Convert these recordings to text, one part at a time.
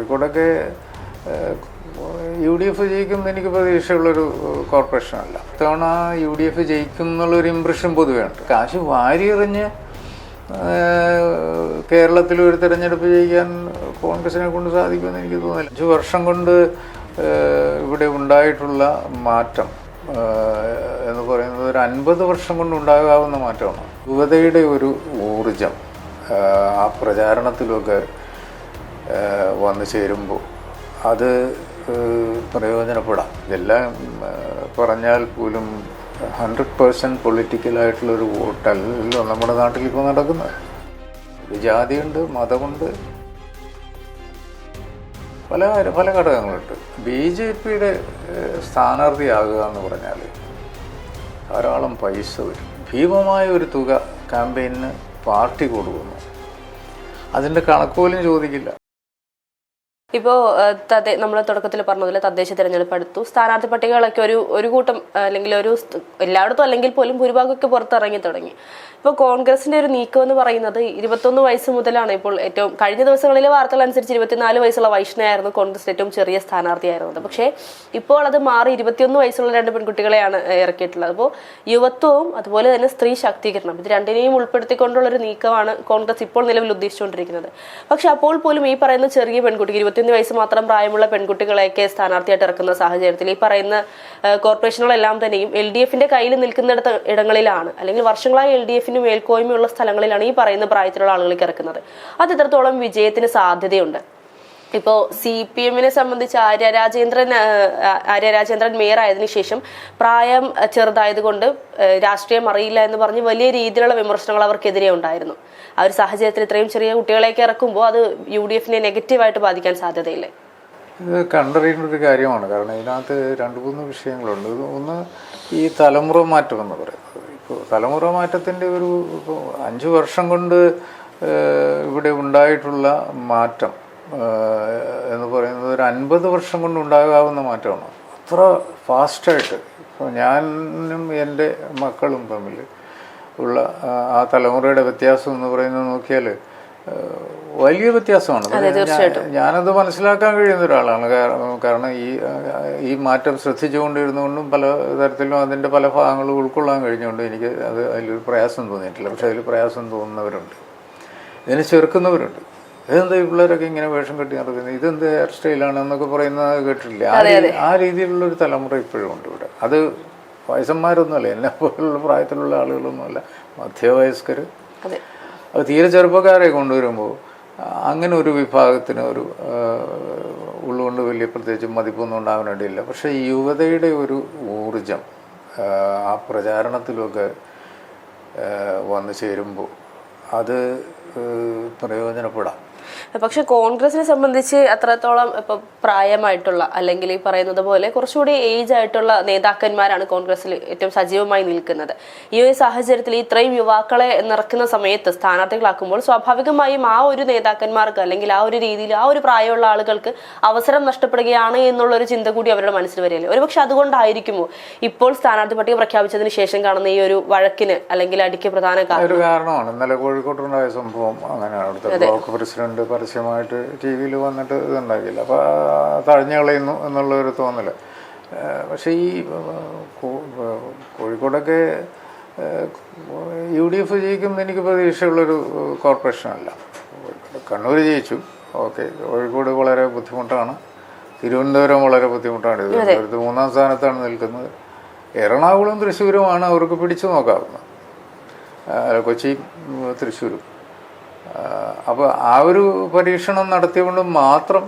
കോഴിക്കോടൊക്കെ U D F ജയിക്കും എനിക്ക് പ്രതീക്ഷയുള്ളൊരു കോർപ്പറേഷനല്ല. ഇത്തവണ യു ഡി എഫ് ജയിക്കും എന്നുള്ളൊരു ഇമ്പ്രഷൻ പൊതുവേ ഉണ്ട്. കാശ് വാരി എറിഞ്ഞ് കേരളത്തിൽ ഒരു തിരഞ്ഞെടുപ്പ് ജയിക്കാൻ കോൺഗ്രസിനെ കൊണ്ട് സാധിക്കുമെന്ന് എനിക്ക് തോന്നുന്നില്ല. അഞ്ച് വർഷം കൊണ്ട് ഇവിടെ ഉണ്ടായിട്ടുള്ള മാറ്റം എന്ന് പറയുന്നത് ഒരു അൻപത് വർഷം കൊണ്ട് ഉണ്ടാകാവുന്ന മാറ്റമാണ്. യുവതയുടെ ഒരു ഊർജം ആ പ്രചാരണത്തിലൊക്കെ വന്നു ചേരുമ്പോൾ അത് പ്രയോജനപ്പെടാം. ഇതെല്ലാം പറഞ്ഞാൽ പോലും ഹൺഡ്രഡ് പേഴ്സന്റ് പൊളിറ്റിക്കലായിട്ടുള്ളൊരു വോട്ടല്ല നമ്മുടെ നാട്ടിൽ ഇപ്പോൾ നടക്കുന്നത് ജാതിയുണ്ട് മതമുണ്ട്. പല പല ഘടകങ്ങളുണ്ട്. ബി ജെ പിയുടെ സ്ഥാനാർത്ഥിയാകുക എന്ന് പറഞ്ഞാൽ ധാരാളം പൈസ വരും. ഭീമമായ ഒരു തുക ക്യാമ്പയിന് പാർട്ടി കൊടുക്കുന്നു. അതിന്റെ കണക്ക് പോലും ചോദിക്കില്ല. ഇപ്പോൾ തദ്ദേ നമ്മൾ തുടക്കത്തിൽ പറഞ്ഞതുപോലെ തദ്ദേശ തിരഞ്ഞെടുപ്പ് അടുത്തു. സ്ഥാനാർത്ഥി പട്ടികകളൊക്കെ ഒരു ഒരു കൂട്ടം അല്ലെങ്കിൽ ഒരു എല്ലായിടത്തും അല്ലെങ്കിൽ പോലും ഭൂരിഭാഗമൊക്കെ പുറത്തിറങ്ങി തുടങ്ങി. ഇപ്പോൾ കോൺഗ്രസിന്റെ ഒരു നീക്കം എന്ന് പറയുന്നത് ഇരുപത്തൊന്ന് വയസ്സ് മുതലാണ് ഇപ്പോൾ ഏറ്റവും കഴിഞ്ഞ ദിവസങ്ങളിലെ വാർത്തകൾ അനുസരിച്ച് ഇരുപത്തിനാല് വയസ്സുള്ള വൈഷ്ണയായിരുന്നു കോൺഗ്രസിന്റെ ഏറ്റവും ചെറിയ സ്ഥാനാർത്ഥിയായിരുന്നത്. പക്ഷേ ഇപ്പോൾ അത് മാറി ഇരുപത്തിയൊന്ന് വയസ്സുള്ള രണ്ട് പെൺകുട്ടികളെയാണ് ഇറക്കിയിട്ടുള്ളത്. അപ്പോൾ യുവത്വവും അതുപോലെ തന്നെ സ്ത്രീ ശാക്തീകരണം ഇത് രണ്ടിനെയും ഉൾപ്പെടുത്തിക്കൊണ്ടുള്ള ഒരു നീക്കമാണ് കോൺഗ്രസ് ഇപ്പോൾ നിലവിൽ ഉദ്ദേശിച്ചുകൊണ്ടിരിക്കുന്നത്. പക്ഷെ അപ്പോൾ പോലും ഈ പറയുന്ന ചെറിയ പെൺകുട്ടിക്ക് ഇരുപത്തിയൊന്ന് വയസ്സ് മാത്രം പ്രായമുള്ള പെൺകുട്ടികളെയൊക്കെ സ്ഥാനാർത്ഥിയായിട്ട് ഇറക്കുന്ന സാഹചര്യത്തിൽ ഈ പറയുന്ന കോർപ്പറേഷനുകളെല്ലാം തന്നെയും എൽ ഡി എഫിന്റെ കയ്യിൽ നിൽക്കുന്നിടത്ത് ഇടങ്ങളിലാണ്. അല്ലെങ്കിൽ വർഷങ്ങളായി എൽ ഡി എഫിന് മേൽക്കോയ്മയുള്ള സ്ഥലങ്ങളിലാണ് ഈ പറയുന്ന പ്രായത്തിലുള്ള ആളുകളേക്ക് ഇറക്കുന്നത്. അത് ഇത്രത്തോളം വിജയത്തിന് സാധ്യതയുണ്ട്? ഇപ്പോൾ സി പി എമ്മിനെ സംബന്ധിച്ച് ആര്യ രാജേന്ദ്രൻ ആര്യ രാജേന്ദ്രൻ മേയർ ആയതിനു ശേഷം പ്രായം ചെറുതായതുകൊണ്ട് രാഷ്ട്രീയം അറിയില്ല എന്ന് പറഞ്ഞ് വലിയ രീതിയിലുള്ള വിമർശനങ്ങൾ അവർക്കെതിരെ ഉണ്ടായിരുന്നു. ആ ഒരു സാഹചര്യത്തിൽ ഇത്രയും ചെറിയ കുട്ടികളെയൊക്കെ ഇറക്കുമ്പോൾ അത് യു ഡി എഫിനെ നെഗറ്റീവായിട്ട് ബാധിക്കാൻ സാധ്യതയില്ലേ? ഇത് കണ്ടറിയേണ്ട ഒരു കാര്യമാണ്. കാരണം ഇതിനകത്ത് രണ്ട് മൂന്ന് വിഷയങ്ങളുണ്ട്. ഒന്ന് ഈ തലമുറ മാറ്റം എന്ന് പറയുന്നത്. ഇപ്പോൾ തലമുറ മാറ്റത്തിന്റെ ഒരു അഞ്ച് വർഷം കൊണ്ട് ഇവിടെ ഉണ്ടായിട്ടുള്ള മാറ്റം എന്ന് പറയുന്നത് ഒരു അൻപത് വർഷം കൊണ്ട് ഉണ്ടാകാവുന്ന മാറ്റമാണ്. അത്ര ഫാസ്റ്റായിട്ട് ഇപ്പോൾ ഞാനും എന്റെ മക്കളും തമ്മിൽ ഉള്ള ആ- തലമുറയുടെ വ്യത്യാസം എന്ന് പറയുന്നത് നോക്കിയാൽ വലിയ വ്യത്യാസമാണ്. ഞാനത് മനസ്സിലാക്കാൻ കഴിയുന്ന ഒരാളാണ്. കാരണം കാരണം ഈ ഈ മാറ്റം ശ്രദ്ധിച്ചുകൊണ്ടിരുന്നുകൊണ്ടും പല തരത്തിലും അതിന്റെ പല ഭാഗങ്ങളും ഉൾക്കൊള്ളാൻ കഴിഞ്ഞുകൊണ്ട് എനിക്ക് അത് അതിലൊരു പ്രയാസം തോന്നിയിട്ടില്ല. പക്ഷെ അതിൽ പ്രയാസം തോന്നുന്നവരുണ്ട്. ഇതിനെ ചെറുക്കുന്നവരുണ്ട്. ഇതെന്താ ഈ പിള്ളേരൊക്കെ ഇങ്ങനെ വേഷം കെട്ടി നടക്കുന്നത്? ഇതെന്ത് ഹെയർ സ്റ്റൈലാണ് എന്നൊക്കെ പറയുന്നത് കേട്ടില്ല ആ രീതിയിലുള്ള ഒരു തലമുറ ഇപ്പോഴും ഉണ്ട് ഇവിടെ. അത് വയസ്സന്മാരൊന്നുമല്ല എന്നെ പോലുള്ള പ്രായത്തിലുള്ള ആളുകളൊന്നുമല്ല മധ്യവയസ്കർ അതെ. തീരെ ചെറുപ്പക്കാരെ കൊണ്ടുവരുമ്പോൾ അങ്ങനെ ഒരു വിഭാഗത്തിന് ഒരു ഉള്ളുകൊണ്ട് വലിയ പ്രത്യേകിച്ച് മതിപ്പൊന്നും ഉണ്ടാവാൻ പക്ഷേ യുവതയുടെ ഒരു ഊർജം ആ, പ്രചാരണത്തിലൊക്കെ വന്നു ചേരുമ്പോൾ അത് പ്രയോജനപ്പെടാം. പക്ഷെ കോൺഗ്രസിനെ സംബന്ധിച്ച് അത്രത്തോളം ഇപ്പൊ പ്രായമായിട്ടുള്ള അല്ലെങ്കിൽ ഈ പറയുന്നത് പോലെ കുറച്ചുകൂടി ഏജ് ആയിട്ടുള്ള നേതാക്കന്മാരാണ് കോൺഗ്രസിൽ ഏറ്റവും സജീവമായി നിൽക്കുന്നത്. ഈ ഒരു സാഹചര്യത്തിൽ ഇത്രയും യുവാക്കളെ നിറക്കുന്ന സമയത്ത് സ്ഥാനാർത്ഥികളാക്കുമ്പോൾ സ്വാഭാവികമായും ആ ഒരു നേതാക്കന്മാർക്ക് അല്ലെങ്കിൽ ആ ഒരു രീതിയിൽ ആ ഒരു പ്രായമുള്ള ആളുകൾക്ക് അവസരം നഷ്ടപ്പെടുകയാണ് എന്നുള്ള ഒരു ചിന്ത കൂടി അവരുടെ മനസ്സിൽ വരികയല്ലേ? ഒരുപക്ഷെ അതുകൊണ്ടായിരിക്കുമോ ഇപ്പോൾ സ്ഥാനാർത്ഥി പട്ടിക പ്രഖ്യാപിച്ചതിന് ശേഷം കാണുന്ന ഈ ഒരു വഴക്കിന് അല്ലെങ്കിൽ അടിക്ക് പ്രധാന കാരണം? ഒരു കാരണമാണ്. ഇന്നലെ കോഴിക്കോട്ടുണ്ടായ സംഭവം അങ്ങനെയാണ്. ബ്ലോക്ക് പ്രസിഡന്റ് പരസ്യമായിട്ട് ടി വിയിൽ വന്നിട്ട് ഇതുണ്ടാക്കിയില്ല. അപ്പോൾ തഴഞ്ഞു കളയുന്നു എന്നുള്ളൊരു തോന്നൽ പക്ഷേ ഈ കോഴിക്കോടൊക്കെ യു ഡി എഫ് ജയിക്കും എന്ന് എനിക്ക് പ്രതീക്ഷയുള്ളൊരു കോർപ്പറേഷനല്ല. കണ്ണൂർ ജയിച്ചു. ഓക്കെ കോഴിക്കോട് വളരെ ബുദ്ധിമുട്ടാണ്. തിരുവനന്തപുരം വളരെ ബുദ്ധിമുട്ടാണ്. തിരുവനന്തപുരത്ത് മൂന്നാം സ്ഥാനത്താണ് നിൽക്കുന്നത്. എറണാകുളം തൃശ്ശൂരുമാണ് അവർക്ക് പിടിച്ചു നോക്കാവുന്നത്. കൊച്ചി തൃശ്ശൂരും. അപ്പോൾ ആ ഒരു പരീക്ഷണം നടത്തിയതുകൊണ്ട് മാത്രം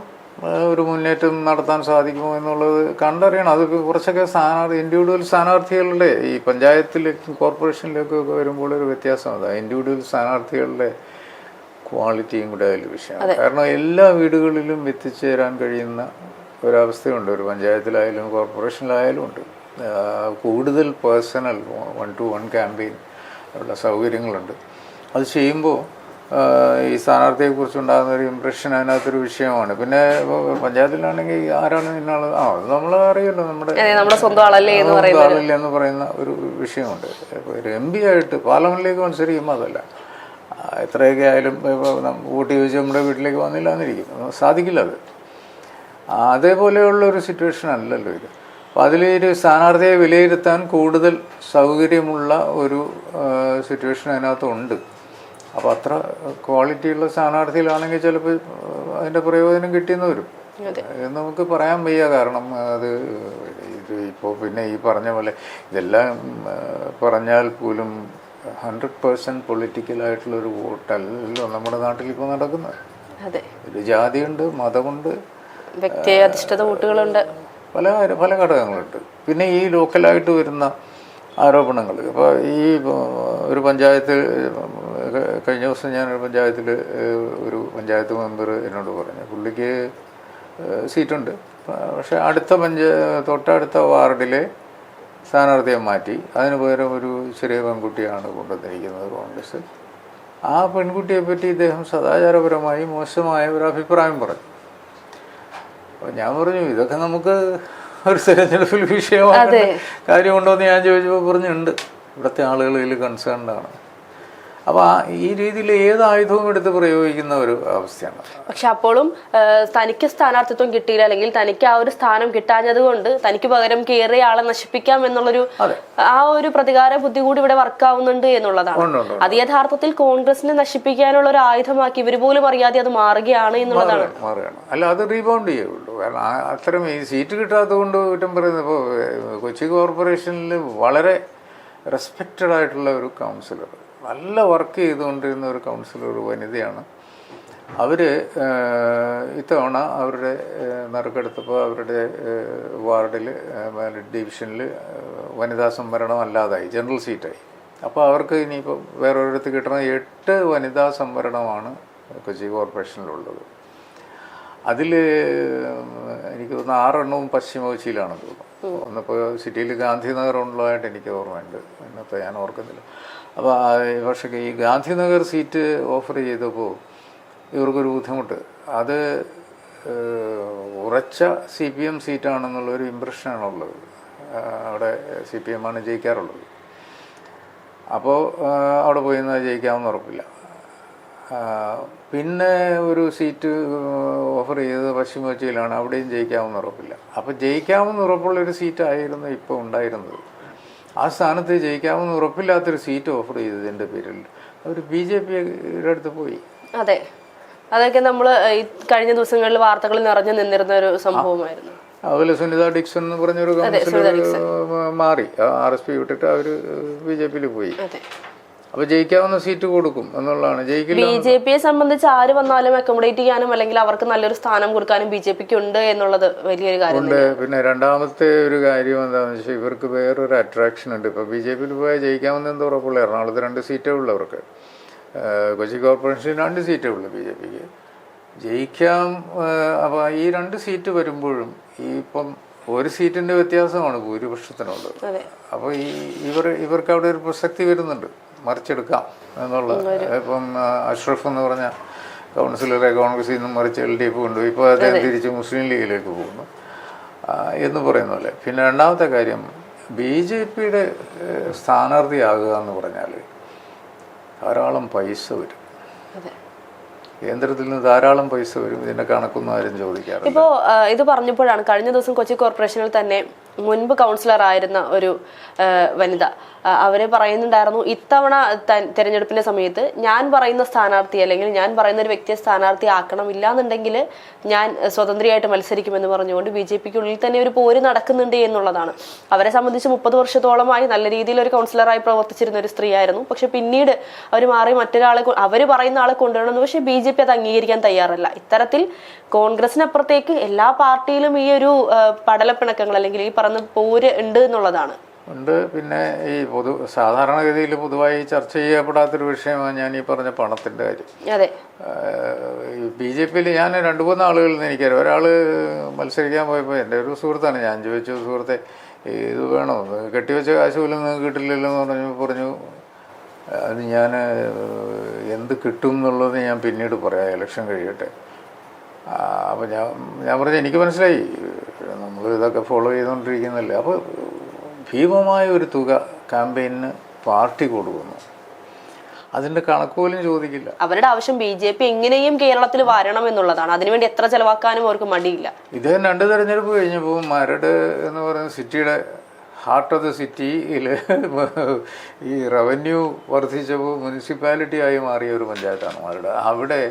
ഒരു മുന്നേറ്റം നടത്താൻ സാധിക്കുമോ എന്നുള്ളത് കണ്ടറിയണം. അത് കുറച്ചൊക്കെ സ്ഥാനാർത്ഥി ഇൻഡിവിജ്വൽ സ്ഥാനാർത്ഥികളുടെ ഈ പഞ്ചായത്തിലേക്കും കോർപ്പറേഷനിലേക്കും ഒക്കെ വരുമ്പോൾ ഒരു വ്യത്യാസം അതാണ് ഇൻഡിവിജ്വൽ സ്ഥാനാർത്ഥികളുടെ ക്വാളിറ്റിയും കൂടെ അതിൽ വിഷയമാണ്. കാരണം എല്ലാ വീടുകളിലും എത്തിച്ചേരാൻ കഴിയുന്ന ഒരവസ്ഥയുണ്ട്. ഒരു പഞ്ചായത്തിലായാലും കോർപ്പറേഷനിലായാലും ഉണ്ട്. കൂടുതൽ personal one to one campaign ഉള്ള സൗകര്യങ്ങളുണ്ട്. അത് ചെയ്യുമ്പോൾ ഈ സ്ഥാനാർത്ഥിയെക്കുറിച്ച് ഉണ്ടാകുന്ന ഒരു ഇമ്പ്രഷൻ അതിനകത്തൊരു വിഷയമാണ്. പിന്നെ പഞ്ചായത്തിലാണെങ്കിൽ ആരാണ് ഇന്നാൾ ആ അത് നമ്മൾ അറിയല്ലോ നമ്മുടെ നമ്മുടെ സ്വന്തം ആളല്ലേ എന്ന് പറയുന്ന ഒരു വിഷയമുണ്ട്. ഒരു എം പി ആയിട്ട് പാർലമെന്റിലേക്ക് മത്സരിക്കുമ്പോൾ അതല്ല. എത്രയൊക്കെ ആയാലും വോട്ട് ചോദിച്ച് നമ്മുടെ വീട്ടിലേക്ക് വന്നില്ല എന്നിരിക്കും. സാധിക്കില്ല അത്. അതേപോലെയുള്ള ഒരു സിറ്റുവേഷൻ അല്ലല്ലോ ഇത്. അപ്പോൾ അതിൽ ഒരു സ്ഥാനാർത്ഥിയെ വിലയിരുത്താൻ കൂടുതൽ സൗകര്യമുള്ള ഒരു സിറ്റുവേഷൻ അതിനകത്തുണ്ട്. അപ്പോൾ അത്ര ക്വാളിറ്റിയുള്ള സ്ഥാനാർത്ഥിയിലാണെങ്കിൽ ചിലപ്പോൾ അതിന്റെ പ്രയോജനം കിട്ടിയെന്ന് വരും. എന്ന് നമുക്ക് പറയാൻ വയ്യ കാരണം അത് ഇത് ഇപ്പോൾ പിന്നെ ഈ പറഞ്ഞ പോലെ ഇതെല്ലാം പറഞ്ഞാൽ പോലും ഹൺഡ്രഡ് പേഴ്സന്റ് പൊളിറ്റിക്കലായിട്ടുള്ള ഒരു വോട്ടല്ലല്ലോ നമ്മുടെ നാട്ടിൽ ഇപ്പോൾ നടക്കുന്നത്. അതെ. ഒരു ജാതിയുണ്ട് മതമുണ്ട് വ്യക്തിയധിഷ്ഠിത വോട്ടുകളുണ്ട്. പല പല ഘടകങ്ങളുണ്ട്. പിന്നെ ഈ ലോക്കലായിട്ട് വരുന്ന ആരോപണങ്ങൾ. ഇപ്പോൾ ഈ ഒരു പഞ്ചായത്ത് കഴിഞ്ഞ ദിവസം ഞാനൊരു പഞ്ചായത്തിൽ ഒരു പഞ്ചായത്ത് മെമ്പർ എന്നോട് പറഞ്ഞു പുള്ളിക്ക് സീറ്റുണ്ട്. പക്ഷേ അടുത്ത പഞ്ച തൊട്ടടുത്ത വാർഡിലെ സ്ഥാനാർത്ഥിയെ മാറ്റി. അതിന് പകരം ഒരു ചെറിയ പെൺകുട്ടിയാണ് കൊണ്ടുവന്നിരിക്കുന്നത് കോൺഗ്രസ്. ആ പെൺകുട്ടിയെ പറ്റി ഇദ്ദേഹം സദാചാരപരമായി മോശമായ ഒരു അഭിപ്രായം പറഞ്ഞു. അപ്പോൾ ഞാൻ പറഞ്ഞു ഇതൊക്കെ നമുക്ക് ഒരു തെരഞ്ഞെടുപ്പിൽ വിഷയമാണ് കാര്യമുണ്ടോ എന്ന് ഞാൻ ചോദിച്ചപ്പോൾ പറഞ്ഞിട്ടുണ്ട് ഇവിടുത്തെ ആളുകൾ ഇതിൽ കൺസേൺഡ് ആണ്. അപ്പോൾ ഈ രീതിയിൽ ഏത് ആയുധവും എടുത്ത് പ്രയോഗിക്കുന്ന ഒരു അവസ്ഥയാണ്. പക്ഷെ അപ്പോഴും തനിക്ക് സ്ഥാനാർത്ഥിത്വം കിട്ടിയില്ല അല്ലെങ്കിൽ തനിക്ക് ആ ഒരു സ്ഥാനം കിട്ടാഞ്ഞത് കൊണ്ട് തനിക്ക് പകരം കയറിയ ആളെ നശിപ്പിക്കാം എന്നുള്ളൊരു ആ ഒരു പ്രതികാര ബുദ്ധി കൂടി ഇവിടെ വർക്കാവുന്നുണ്ട് എന്നുള്ളതാണ്. അത് യഥാർത്ഥത്തിൽ കോൺഗ്രസിനെ നശിപ്പിക്കാനുള്ള ഒരു ആയുധമാക്കി ഇവർ പോലും അറിയാതെ അത് മാറുകയാണ് എന്നുള്ളതാണ്. അല്ല അത് റീബൗണ്ട് ചെയ്യുള്ളൂ. കാരണം അത്തരം ഈ സീറ്റ് കിട്ടാത്തത് കൊണ്ട് കുറ്റം പറയുന്നത് ഇപ്പോൾ കൊച്ചി കോർപ്പറേഷനിൽ വളരെ റെസ്പെക്റ്റഡ് ആയിട്ടുള്ള ഒരു കൗൺസിലർ നല്ല വർക്ക് ചെയ്തുകൊണ്ടിരുന്ന ഒരു കൗൺസിലർ ഒരു വനിതയാണ് അവർ ഇത്തവണ അവരുടെ നറുക്കെടുത്തപ്പോൾ അവരുടെ വാർഡിൽ ഡിവിഷനിൽ വനിതാ സംവരണം അല്ലാതായി ജനറൽ സീറ്റായി. അപ്പോൾ അവർക്ക് ഇനിയിപ്പോൾ വേറൊരിടത്ത് കിട്ടണ എട്ട് വനിതാ സംവരണമാണ് കൊച്ചി കോർപ്പറേഷനിലുള്ളത്. അതിൽ എനിക്ക് തോന്നുന്നു ആറെണ്ണവും പശ്ചിമ കൊച്ചിയിലാണെന്ന് തോന്നുന്നു. ഒന്നിപ്പോൾ സിറ്റിയിൽ ഗാന്ധിനഗർ ഉള്ളതായിട്ട് എനിക്ക് ഓർമ്മയുണ്ട്. ഇന്നത്തെ ഞാൻ ഓർക്കുന്നില്ല. അപ്പോൾ പക്ഷേ ഈ ഗാന്ധിനഗർ സീറ്റ് ഓഫർ ചെയ്തപ്പോൾ ഇവർക്കൊരു ബുദ്ധിമുട്ട്. അത് ഉറച്ച സി പി എം സീറ്റാണെന്നുള്ളൊരു ഇമ്പ്രഷനാണുള്ളത്. അവിടെ സി പി എമ്മാണ് ജയിക്കാറുള്ളത്. അപ്പോൾ അവിടെ പോയി ജയിക്കാമെന്ന് ഉറപ്പില്ല. പിന്നെ ഒരു സീറ്റ് ഓഫർ ചെയ്തത് പശ്ചിമ കൊച്ചിയിലാണ്. അവിടെയും ജയിക്കാമെന്ന് ഉറപ്പില്ല. അപ്പോൾ ജയിക്കാമെന്ന് ഉറപ്പുള്ള ഒരു സീറ്റായിരുന്നു ഇപ്പോൾ ഉണ്ടായിരുന്നത്. ആ സ്ഥാനത്ത് ജയിക്കാമെന്ന് ഉറപ്പില്ലാത്തൊരു സീറ്റ് ഓഫർ ചെയ്തതിന്റെ പേരിൽ അവർ ബി ജെ പിയുടെ അടുത്ത് പോയി. അതെ. അതൊക്കെ നമ്മൾ കഴിഞ്ഞ ദിവസങ്ങളിൽ വാർത്തകൾ നിറഞ്ഞു നിന്നിരുന്ന ഒരു സംഭവമായിരുന്നു. അതുപോലെ സുനിത ഡിക്സൺ എന്ന് പറഞ്ഞൊരു കൗൺസിലർ മാറി. ആർ എസ് പി വിട്ടിട്ട് അവർ ബി ജെ പിയിൽ പോയി. അതെ അപ്പോൾ ജയിക്കാവുന്ന സീറ്റ് കൊടുക്കും എന്നുള്ളതാണ്. ജയിക്കില്ല ബി ജെ പിയെ സംബന്ധിച്ച് ആര് വന്നാലും അക്കോമഡേറ്റ് ചെയ്യാനും അല്ലെങ്കിൽ അവർക്ക് നല്ലൊരു സ്ഥാനം കൊടുക്കാനും ബി ജെ പിക്ക് ഉണ്ട് എന്നുള്ളത് വലിയൊരു കാര്യം പിന്നെ രണ്ടാമത്തെ ഒരു കാര്യം എന്താണെന്ന് വെച്ചാൽ ഇവർക്ക് വേറൊരു അട്രാക്ഷൻ ഉണ്ട്. ഇപ്പൊ ബി ജെ പിയിൽ പോയാൽ ജയിക്കാമെന്ന് എന്താ ഉറപ്പുള്ള എറണാകുളത്ത് രണ്ട് സീറ്റേ ഉള്ളൂ അവർക്ക്. കൊച്ചി കോർപ്പറേഷനിൽ രണ്ട് സീറ്റേ ഉള്ളൂ ബി ജെ പിക്ക്. ജയിക്കാം അപ്പോൾ ഈ രണ്ട് സീറ്റ് വരുമ്പോഴും ഈ ഇപ്പം ഒരു സീറ്റിന്റെ വ്യത്യാസമാണ് ഭൂരിപക്ഷത്തിനുള്ളത്. അപ്പോൾ ഈ ഇവർ ഇവർക്ക് അവിടെ ഒരു പ്രസക്തി വരുന്നുണ്ട്. മറിച്ചെടുക്കാം എന്നുള്ള ഇപ്പം അഷ്റഫ് എന്ന് പറഞ്ഞ കൗൺസിലറെ കോൺഗ്രസിൽ നിന്നും മറിച്ച് എൽ ഡി എഫ് കൊണ്ടുപോയി. ഇപ്പോൾ അദ്ദേഹം തിരിച്ച് മുസ്ലിം ലീഗിലേക്ക് പോകുന്നു. എന്ന് പറയുന്ന പോലെ. പിന്നെ രണ്ടാമത്തെ കാര്യം ബി ജെ പിയുടെ സ്ഥാനാർത്ഥിയാകുക എന്ന് പറഞ്ഞാൽ ധാരാളം പൈസ വരും. കേന്ദ്രത്തിൽ നിന്ന് ധാരാളം പൈസ വരും. ഇതിന്റെ കണക്കൊന്നും ആരും ചോദിക്കാറില്ല. ഇപ്പോ ഇത് പറഞ്ഞപ്പോഴാണ് കഴിഞ്ഞ ദിവസം കൊച്ചി കോർപ്പറേഷനിൽ തന്നെ മുൻപ് കൗൺസിലർ ആയിരുന്ന ഒരു വനിത. അവരെ പറയുന്നുണ്ടായിരുന്നു ഇത്തവണ തെരഞ്ഞെടുപ്പിന്റെ സമയത്ത് ഞാൻ പറയുന്ന സ്ഥാനാർത്ഥി അല്ലെങ്കിൽ ഞാൻ പറയുന്ന ഒരു വ്യക്തിയെ സ്ഥാനാർത്ഥി ആക്കണം ഇല്ലാന്നുണ്ടെങ്കിൽ ഞാൻ സ്വതന്ത്രയായിട്ട് മത്സരിക്കുമെന്ന് പറഞ്ഞുകൊണ്ട് ബി ജെ പിക്കുള്ളിൽ തന്നെ ഒരു പോര് നടക്കുന്നുണ്ട് എന്നുള്ളതാണ്. അവരെ സംബന്ധിച്ച് മുപ്പത് വർഷത്തോളമായി നല്ല രീതിയിൽ ഒരു കൗൺസിലറായി പ്രവർത്തിച്ചിരുന്ന ഒരു സ്ത്രീയായിരുന്നു. പക്ഷെ പിന്നീട് അവർ മാറി മറ്റൊരാളെ അവർ പറയുന്ന ആളെ കൊണ്ടുവരണമെന്ന് പക്ഷേ ബി ജെ പി അത് അംഗീകരിക്കാൻ തയ്യാറല്ല. ഇത്തരത്തിൽ കോൺഗ്രസിനപ്പുറത്തേക്ക് എല്ലാ പാർട്ടിയിലും ഈ ഒരു പടലപ്പിണക്കങ്ങൾ അല്ലെങ്കിൽ ഈ പറഞ്ഞ പോര് ഉണ്ട് എന്നുള്ളതാണ്. ഉണ്ട്. പിന്നെ ഈ പൊതു സാധാരണഗതിയിൽ പൊതുവായി ചർച്ച ചെയ്യപ്പെടാത്തൊരു വിഷയമാണ് ഞാൻ ഈ പറഞ്ഞ പണത്തിന്റെ കാര്യം. അതെ. ബി ജെ പിയിൽ ഞാൻ രണ്ട് മൂന്ന് ആളുകളിൽ നിന്ന് എനിക്കറിയാം. ഒരാൾ മത്സരിക്കാൻ പോയപ്പോൾ എന്റെ ഒരു സുഹൃത്താണ് ഞാൻ ചോദിച്ചു സുഹൃത്തെ ഇത് വേണോ? കെട്ടിവെച്ച കാശ് പോലും നിങ്ങൾക്ക് കിട്ടില്ലല്ലോ എന്ന് പറഞ്ഞു പറഞ്ഞു. അത് ഞാൻ എന്ത് കിട്ടും എന്നുള്ളത് ഞാൻ പിന്നീട് പറയാം. ഇലക്ഷൻ കഴിയട്ടെ. അപ്പോൾ ഞാൻ ഞാൻ പറഞ്ഞു എനിക്ക് മനസ്സിലായി. നമ്മൾ ഇതൊക്കെ ഫോളോ ചെയ്തുകൊണ്ടിരിക്കുന്നല്ലേ അപ്പോൾ ഭീമമായ ഒരു തുക ക്യാമ്പയിന് പാർട്ടി കൊടുക്കുന്നു. അതിന്റെ കണക്ക് പോലും ചോദിക്കില്ല. അവരുടെ ആവശ്യം ബി ജെ പി എങ്ങനെയും കേരളത്തിൽ വരണം എന്നുള്ളതാണ്. അതിനുവേണ്ടി എത്ര ചെലവാക്കാനും അവർക്ക് മടിയില്ല. ഇദ്ദേഹം രണ്ട് തെരഞ്ഞെടുപ്പ് കഴിഞ്ഞപ്പോൾ മരട് എന്ന് പറയുന്ന സിറ്റിയുടെ ഹാർട്ട് ഓഫ് ദ സിറ്റിയിൽ ഈ റവന്യൂ വർദ്ധിച്ചപ്പോൾ മുനിസിപ്പാലിറ്റി ആയി മാറിയ ഒരു പഞ്ചായത്താണ് മരട്. അവിടെ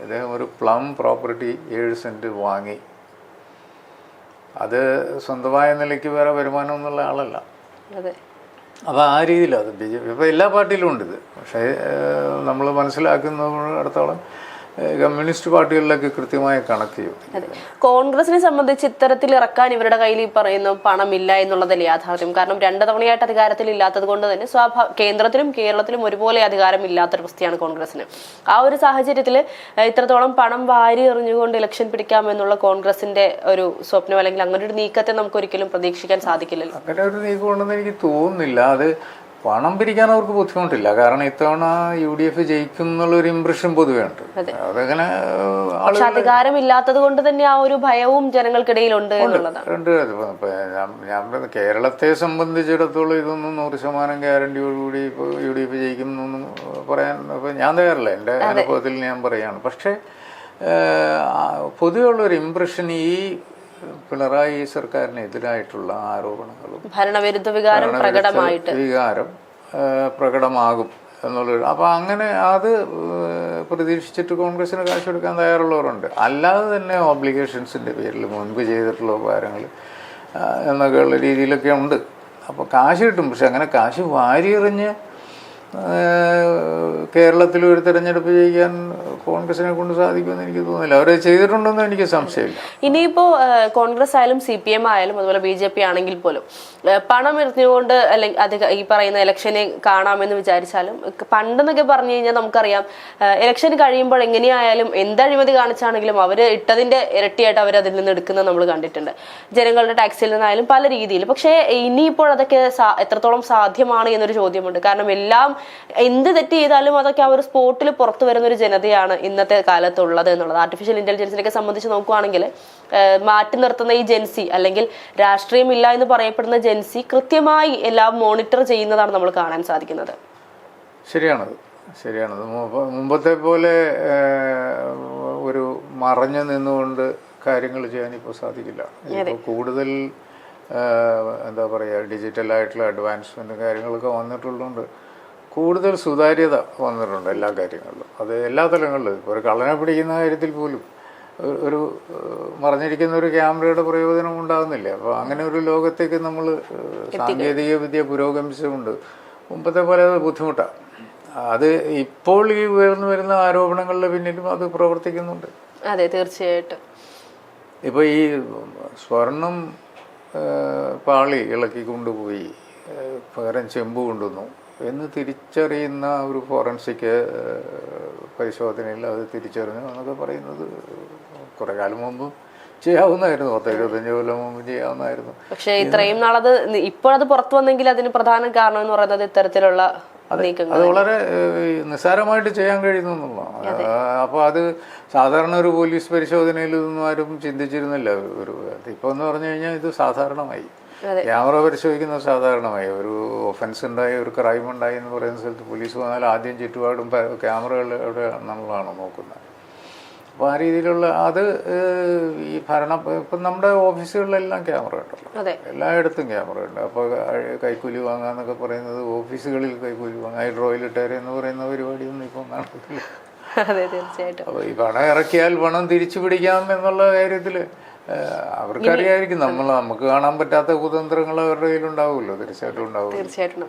ഇദ്ദേഹം ഒരു പ്ലം പ്രോപ്പർട്ടി ഏഴ് സെന്റ് വാങ്ങി. അത് സ്വന്തമായ നിലയ്ക്ക് വേറെ വരുമാനം എന്നുള്ള ആളല്ല അപ്പോൾ ആ രീതിയിലാണ് അത് ബി ജെ പി ഇപ്പോൾ എല്ലാ പാർട്ടിയിലും ഉണ്ട് ഇത് പക്ഷേ നമ്മൾ മനസ്സിലാക്കുന്നിടത്തോളം ഏഹ്, കമ്മ്യൂണിസ്റ്റ് പാർട്ടികളിലൊക്കെ കൃത്യമായ കണക്ക് ചെയ്യും. കോൺഗ്രസിനെ സംബന്ധിച്ച് ഇത്തരത്തിൽ ഇറക്കാൻ ഇവരുടെ കയ്യിൽ ഈ പറയുന്ന പണമില്ല എന്നുള്ളതല്ലേ യാഥാർത്ഥ്യം. കാരണം രണ്ട് തവണയായിട്ട് അധികാരത്തിൽ ഇല്ലാത്തത് കൊണ്ട് തന്നെ സ്വാഭാ കേന്ദ്രത്തിലും കേരളത്തിലും ഒരുപോലെ അധികാരം ഇല്ലാത്തൊരു അവസ്ഥയാണ് കോൺഗ്രസിന്. ആ ഒരു സാഹചര്യത്തിൽ ഇത്രത്തോളം പണം വാരി എറിഞ്ഞുകൊണ്ട് ഇലക്ഷൻ പിടിക്കാമെന്നുള്ള കോൺഗ്രസിന്റെ ഒരു സ്വപ്നം അല്ലെങ്കിൽ അങ്ങനെ ഒരു നീക്കത്തെ നമുക്ക് ഒരിക്കലും പ്രതീക്ഷിക്കാൻ സാധിക്കില്ലല്ലോ. അങ്ങനെ ഒരു നീക്കം ഉണ്ടെന്ന് എനിക്ക് തോന്നുന്നില്ല. അത് പണം പിരിക്കാൻ അവർക്ക് ബുദ്ധിമുട്ടില്ല. കാരണം ഇത്തവണ യു ഡി എഫ് ജയിക്കും എന്നുള്ളൊരു ഇമ്പ്രഷൻ പൊതുവേ ഉണ്ട്. അതങ്ങനെ ഏഹ്, അധികാരം ഇല്ലാത്തത് കൊണ്ട് തന്നെ ആ ഒരു ഭയവും ജനങ്ങൾക്കിടയിലുണ്ട് ഉണ്ട്. ഞാൻ കേരളത്തെ സംബന്ധിച്ചിടത്തോളം ഇതൊന്നും നൂറ് ശതമാനം ഗ്യാരണ്ടിയോടുകൂടി ഇപ്പോൾ യു ഡി എഫ് ജയിക്കും എന്നൊന്നും പറയാൻ ഇപ്പം ഞാൻ തയ്യാറില്ല. എന്റെ അനുഭവത്തിൽ ഞാൻ പറയാണ്. പക്ഷേ പൊതുവെയുള്ള ഒരു ഇമ്പ്രഷൻ ഈ പിണറായി സർക്കാരിനെതിരായിട്ടുള്ള ആരോപണങ്ങളും ഭരണവിരുദ്ധ വികാരം പ്രകടമായിട്ട്. വികാരം പ്രകടമാകും എന്നുള്ളൊരു അപ്പോൾ അങ്ങനെ അത് പ്രതീക്ഷിച്ചിട്ട് കോൺഗ്രസിന് കാശ് കൊടുക്കാൻ തയ്യാറുള്ളവരുണ്ട്. അല്ലാതെ തന്നെ ഓബ്ലിഗേഷൻസിന്റെ പേരിൽ മുൻപ് ചെയ്തിട്ടുള്ള ഉപകാരങ്ങൾ എന്നൊക്കെയുള്ള രീതിയിലൊക്കെ ഉണ്ട്. അപ്പോൾ കാശ് കിട്ടും. പക്ഷെ അങ്ങനെ കാശ് വാരിയെറിഞ്ഞ് കേരളത്തിൽ ഒരു തെരഞ്ഞെടുപ്പ് ജയിക്കാൻ കോൺഗ്രസിനെ കൊണ്ട് സാധിക്കുമെന്ന് എനിക്ക് തോന്നുന്നില്ല. അവർ ചെയ്തിട്ടുണ്ടെന്ന് എനിക്ക് സംശയമില്ല. ഇനിയിപ്പോ കോൺഗ്രസ് ആയാലും സി പി എം ആയാലും അതുപോലെ ബി ജെ പി ആണെങ്കിൽ പോലും പണം എറിഞ്ഞുകൊണ്ട് അല്ലെങ്കിൽ അത് ഈ പറയുന്ന ഇലക്ഷനെ കാണാമെന്ന് വിചാരിച്ചാലും പണ്ടെന്നൊക്കെ പറഞ്ഞു കഴിഞ്ഞാൽ നമുക്കറിയാം ഇലക്ഷൻ കഴിയുമ്പോൾ എങ്ങനെയായാലും എന്ത് അഴിമതി കാണിച്ചാണെങ്കിലും അവർ ഇട്ടതിന്റെ ഇരട്ടിയായിട്ട് അവർ അതിൽ നിന്ന് എടുക്കുന്നത് നമ്മൾ കണ്ടിട്ടുണ്ട്. ജനങ്ങളുടെ ടാക്സിൽ നിന്നായാലും പല രീതിയിൽ. പക്ഷേ ഇനിയിപ്പോൾ അതൊക്കെ എത്രത്തോളം സാധ്യമാണ് എന്നൊരു ചോദ്യമുണ്ട്. കാരണം എല്ലാം എന്ത് തെറ്റ് ചെയ്താലും അതൊക്കെ ആ ഒരു സ്പോട്ടിൽ പുറത്തു വരുന്ന ഒരു ജനതയാണ്. ഇന്നത്തെ കാലത്തുള്ളത് എന്നുള്ളത്. ആർട്ടിഫിഷ്യൽ ഇന്റലിജൻസിനെയൊക്കെ സംബന്ധിച്ച് നോക്കുകയാണെങ്കിൽ മാറ്റി നിർത്തുന്ന ഈ ജെൻസി അല്ലെങ്കിൽ രാഷ്ട്രീയമില്ല എന്ന് പറയപ്പെടുന്ന ജെൻസി കൃത്യമായി എല്ലാം മോണിറ്റർ ചെയ്യുന്നതാണ് നമ്മൾ കാണാൻ സാധിക്കുന്നത്. ശരിയാണത് ശരിയാണത് മുമ്പ് മുമ്പത്തെ പോലെ ഒരു മറഞ്ഞു നിന്നുകൊണ്ട് കാര്യങ്ങൾ ചെയ്യാൻ ഇപ്പോൾ സാധിക്കില്ല. കൂടുതൽ എന്താ പറയുക ഡിജിറ്റലായിട്ടുള്ള അഡ്വാൻസ്മെന്റ് കാര്യങ്ങളൊക്കെ വന്നിട്ടുള്ളതുകൊണ്ട് കൂടുതൽ സുതാര്യത വന്നിട്ടുണ്ട് എല്ലാ കാര്യങ്ങളിലും. അത് എല്ലാ തലങ്ങളിലും. ഇപ്പോൾ ഒരു കള്ളനെ പിടിക്കുന്ന കാര്യത്തിൽ പോലും ഒരു- ഒരു മറഞ്ഞിരിക്കുന്ന ഒരു ക്യാമറയുടെ പ്രയോജനം ഉണ്ടാകുന്നില്ല. അപ്പോൾ അങ്ങനെ ഒരു ലോകത്തേക്ക് നമ്മൾ സാങ്കേതിക വിദ്യ പുരോഗമിച്ചുകൊണ്ട് മുമ്പത്തെ പോലെ അത് ബുദ്ധിമുട്ടാണ് അത് ഇപ്പോൾ ഈ ഉയർന്നു വരുന്ന ആരോപണങ്ങളുടെ പിന്നിലും അത് പ്രവർത്തിക്കുന്നുണ്ട്. അതെ തീർച്ചയായിട്ടും. ഇപ്പോൾ ഈ സ്വർണം പാളി ഇളക്കി കൊണ്ടുപോയി പകരം ചെമ്പ് കൊണ്ടുവന്നു. എന്ന് തിരിച്ചറിയുന്ന ഒരു ഫോറൻസിക് പരിശോധനയിൽ അത് തിരിച്ചറിഞ്ഞു എന്നൊക്കെ പറയുന്നത് കുറേ കാലം മുമ്പ് ചെയ്യാവുന്നതായിരുന്നു. പത്ത് ഇരുപത്തഞ്ച് കൊല്ലം മുമ്പ് ചെയ്യാവുന്നതായിരുന്നു. പക്ഷേ ഇത്രയും നാളത് ഇപ്പോഴത് പുറത്തു വന്നെങ്കിൽ അതിന് പ്രധാന കാരണം എന്ന് പറയുന്നത് ഇത്തരത്തിലുള്ള അത് വളരെ നിസ്സാരമായിട്ട് ചെയ്യാൻ കഴിയുന്നു എന്നുള്ളതാണ്. അപ്പോൾ അത് സാധാരണ ഒരു പോലീസ് പരിശോധനയിൽ ഇതൊന്നും ആരും ചിന്തിച്ചിരുന്നില്ല. ഒരു ഇപ്പോൾ എന്ന് പറഞ്ഞു കഴിഞ്ഞാൽ ഇത് സാധാരണമായി. ക്യാമറ പരിശോധിക്കുന്നത് സാധാരണമായി ഒരു ഒഫൻസ് ഉണ്ടായി ഒരു ക്രൈം ഉണ്ടായി എന്ന് പറയുന്ന സ്ഥലത്ത് പോലീസ് വന്നാൽ ആദ്യം ചുറ്റുപാടും ക്യാമറകൾ അവിടെ നമ്മളാണ് നോക്കുന്നത്. അപ്പോൾ ആ രീതിയിലുള്ള അത് ഈ ഭരണ ഇപ്പം നമ്മുടെ ഓഫീസുകളിലെല്ലാം ക്യാമറ ഉണ്ടല്ലോ. എല്ലായിടത്തും ക്യാമറ ഉണ്ട്. അപ്പോൾ കൈക്കൂലി വാങ്ങാന്നൊക്കെ പറയുന്നത് ഓഫീസുകളിൽ കൈക്കൂലി വാങ്ങാം. ഈ ഡ്രോയിലിട്ടേരെ എന്ന് പറയുന്ന പരിപാടിയൊന്നും ഇപ്പം നടക്കത്തില്ല. അതെ തീർച്ചയായിട്ടും. അപ്പോൾ ഈ പണം ഇറക്കിയാൽ പണം തിരിച്ചു പിടിക്കാം എന്നുള്ള കാര്യത്തിൽ അവർക്കറിയായിരിക്കും. നമ്മൾ നമുക്ക് കാണാൻ പറ്റാത്ത കുതന്ത്രങ്ങൾ അവരുടെ കയ്യിലുണ്ടാവുമല്ലോ. തീർച്ചയായിട്ടും ഉണ്ടാവും തീർച്ചയായിട്ടും